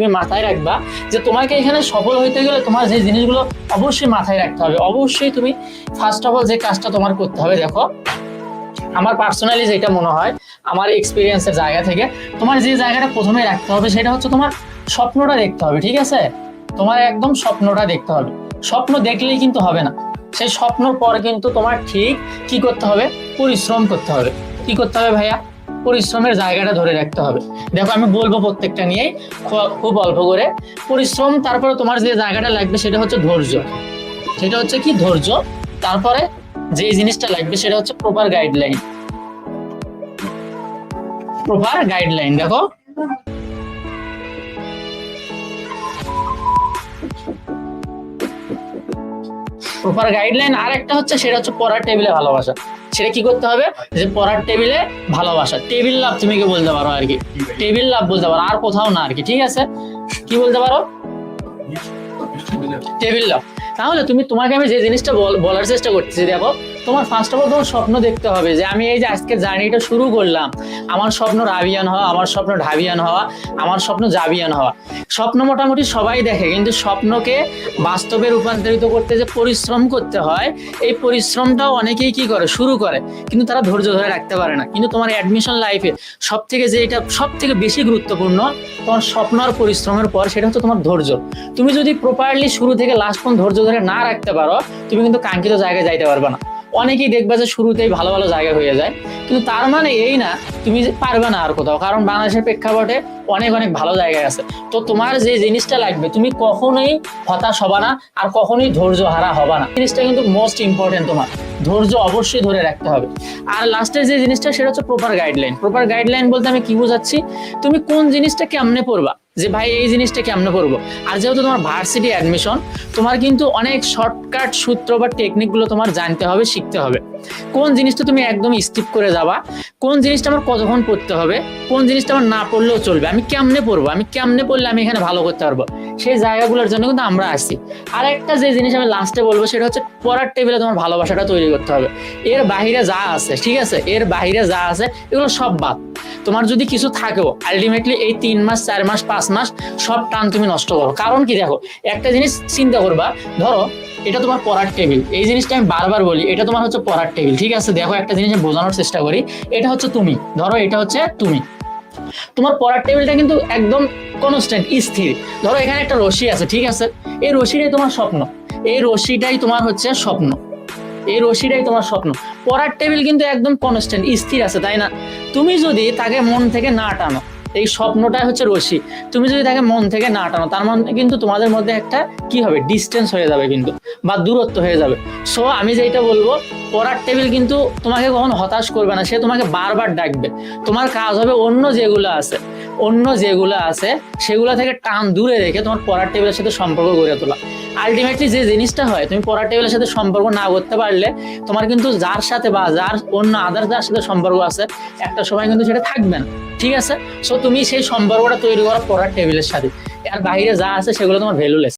তুমি মাথায় রাখবা যে তোমাকে এখানে সফল হইতে গেলে তোমার যে জিনিসগুলো অবশ্যই মাথায় রাখতে হবে। অবশ্যই তুমি ফার্স্ট অফ অল যে কাজটা তোমার করতে হবে, দেখো, আমার পার্সোনালি যেটা মনে হয়, আমার এক্সপিরিয়েন্সের জায়গা থেকে তোমার যে জায়গাটা প্রথমে রাখতে হবে সেটা হচ্ছে তোমার স্বপ্নটা দেখতে হবে, ঠিক আছে? তোমার একদম স্বপ্নটা দেখতে হবে। স্বপ্ন দেখলেই কিন্তু হবে না। সেই স্বপ্নর পর কিন্তু তোমার ঠিক কি করতে হবে? পরিশ্রম করতে হবে। কি করতে হবে ভাইয়া? পরিশ্রমের জায়গাটা ধরে রাখতে হবে। দেখো, আমি বলব প্রত্যেকটা নিয়েই খু- খুব অল্প করে। পরিশ্রম, তারপরে তোমার যে জায়গাটা লাগবে সেটা হচ্ছে ধৈর্য। সেটা হচ্ছে কি? ধৈর্য। তারপরে যে জিনিসটা লাগবে সেটা হচ্ছে প্রপার গাইডলাইন প্রপার গাইডলাইন দেখো। প্রপার গাইডলাইন আর একটা হচ্ছে, সেটা হচ্ছে পড়ার টেবিলে ভালোবাসা। সেটা কি করতে হবে? যে পড়ার টেবিলে ভালোবাসা। টেবিল লাভ তুমি কি বলতে পারো আর কি? টেবিল লাভ বলতে পারো, আর কোথাও না আর কি, ঠিক আছে? কি বলতে পারো? Table love. তাহলে তুমি, তোমাকে আমি যে জিনিসটা বল- বলার চেষ্টা করতেছি, দেখো তোমার ফার্স্ট অফ অল তোমার স্বপ্ন দেখতে হবে যে আমি এই যে আজকের জার্নিটা শুরু করলাম, আমার স্বপ্ন রাবিয়ান হওয়া, আমার স্বপ্ন ঢাবিয়ান হওয়া, আমার স্বপ্ন জাবিয়ান হওয়া। স্বপ্ন মোটামুটি সবাই দেখে, কিন্তু স্বপ্নকে বাস্তবে রূপান্তরিত করতে যে পরিশ্রম করতে হয়, এই পরিশ্রমটাও অনেকেই কি করে? শুরু করে, কিন্তু তারা ধৈর্য ধরে রাখতে পারে না। কিন্তু তোমার অ্যাডমিশন লাইফে সব থেকে যে এটা সব থেকে বেশি গুরুত্বপূর্ণ, তোমার স্বপ্ন আর পরিশ্রমের পর সেটা হচ্ছে তোমার ধৈর্য। তুমি যদি প্রপারলি শুরু থেকে লাস্ট পর্যন্ত ধৈর্য ধরে না রাখতে পারো, তুমি কিন্তু কাঙ্ক্ষিত জায়গায় যাইতে পারবে না। অনেকেই দেখবে যে শুরুতেই ভালো ভালো জায়গা হয়ে যায়, কিন্তু তার মানে এই না, তুমি পারবে না আর কোথাও, কারণ বাংলাদেশের প্রেক্ষাপটে অনেক অনেক ভালো জায়গায় আছে। তো তোমার যে জিনিসটা লাগবে, তুমি কখনোই হতাশ হবা না আর কখনোই ধৈর্য হারা হবা না। জিনিসটা কিন্তু মোস্ট ইম্পর্টেন্ট তোমার। ধৈর্য অবশ্যই ধরে রাখতে হবে। আর লাস্টের যে জিনিসটা, সেটা হচ্ছে প্রপার গাইডলাইন প্রপার গাইডলাইন বলতে আমি কি বোঝাচ্ছি? তুমি কোন জিনিসটা কেমনে পড়বা? যে ভাই, এই জিনিসটা কেমনে করব আর যেহেতু তোমার ভার্সিটি অ্যাডমিশন তোমার কিন্তু অনেক শর্টকাট সূত্র বা টেকনিকগুলো তোমার জানতে হবে, শিখতে হবে। কোন জিনিসটা তুমি একদম স্কিপ করে যাবা? কোন জিনিসটা আমার কতক্ষণ পড়তে হবে? কোন জিনিসটা আমার না পড়লেও চলবে? আমি কেমনে পড়ব? আমি কেমনে পড়লে আমি এখানে ভালো করতে পারব? সেই জায়গাগুলোর জন্য কিন্তু আমরা আসি। আর একটা যে জিনিস আমি লাস্টে বলব সেটা হচ্ছে পড়ার টেবিলে তোমার ভালোবাসাটা তৈরি করতে হবে। এর বাহিরে যা আছে, ঠিক আছে? এর বাহিরে যা আছে, এগুলো সব বাদ। তোমার যদি কিছু থাকেও আলটিমেটলি এই তিন মাস, চার মাস, পাঁচ মাস সব টান তুমি নষ্ট করো। কারণ কি দেখো, একটা জিনিস চিন্তা করবা, ধরো এটা তোমার পড়ার টেবিল এই জিনিসটা আমি বারবার বলি, এটা তোমার হচ্ছে পড়ার টেবিল ঠিক আছে? দেখো একটা জিনিস বোঝানোর চেষ্টা করি, এটা হচ্ছে তুমি। ধরো এটা হচ্ছে তুমি। তোমার পড়ার টেবিলটা কিন্তু একদম কনস্ট্যান্ট স্থির। ধরো এখানে একটা রশি আছে, ঠিক আছে? এই রশিটাই তোমার স্বপ্ন। এই রশিটাই তোমার হচ্ছে স্বপ্ন। এই রশিটাই তোমার স্বপ্ন। পড়ার টেবিল কিন্তু একদম কনস্ট্যান্ট স্থির আছে, তাই না? তুমি যদি তাকে মন থেকে না টানো এই স্বপ্নটাই হচ্ছে রশি তুমি যদি তাকে মন থেকে না টানো, তার মানে কিন্তু তোমাদের মধ্যে একটা কি হবে? ডিস্টেন্স হয়ে যাবে কিন্তু বা দূরত্ব হয়ে যাবে। সো আমি যেটা বলব, পড়ার টেবিল কিন্তু তোমাকে কখনো হতাশ করবে না, সে তোমাকে বারবার ডাকবে। তোমার কাজ হবে অন্য যেগুলো আছে। অন্য যেগুলো আছে, সেগুলো থেকে টান দূরে রেখে তোমার পড়ার টেবিলের সাথে সম্পর্ক গড়ে তোলা। আলটিমেটলি যে জিনিসটা হয়, তুমি পড়ার টেবিলের সাথে সম্পর্ক না করতে পারলে, তোমার কিন্তু যার সাথে বা যার অন্য আদার যার সাথে সম্পর্ক আছে, একটা সময় কিন্তু সেটা থাকবে না। ঠিক আছে? সো তুমি সেই সম্পর্কটা তৈরি করো পড়ার টেবিলের সাথে। আর বাইরে যা আছে, সেগুলো তোমার ভ্যালুলেস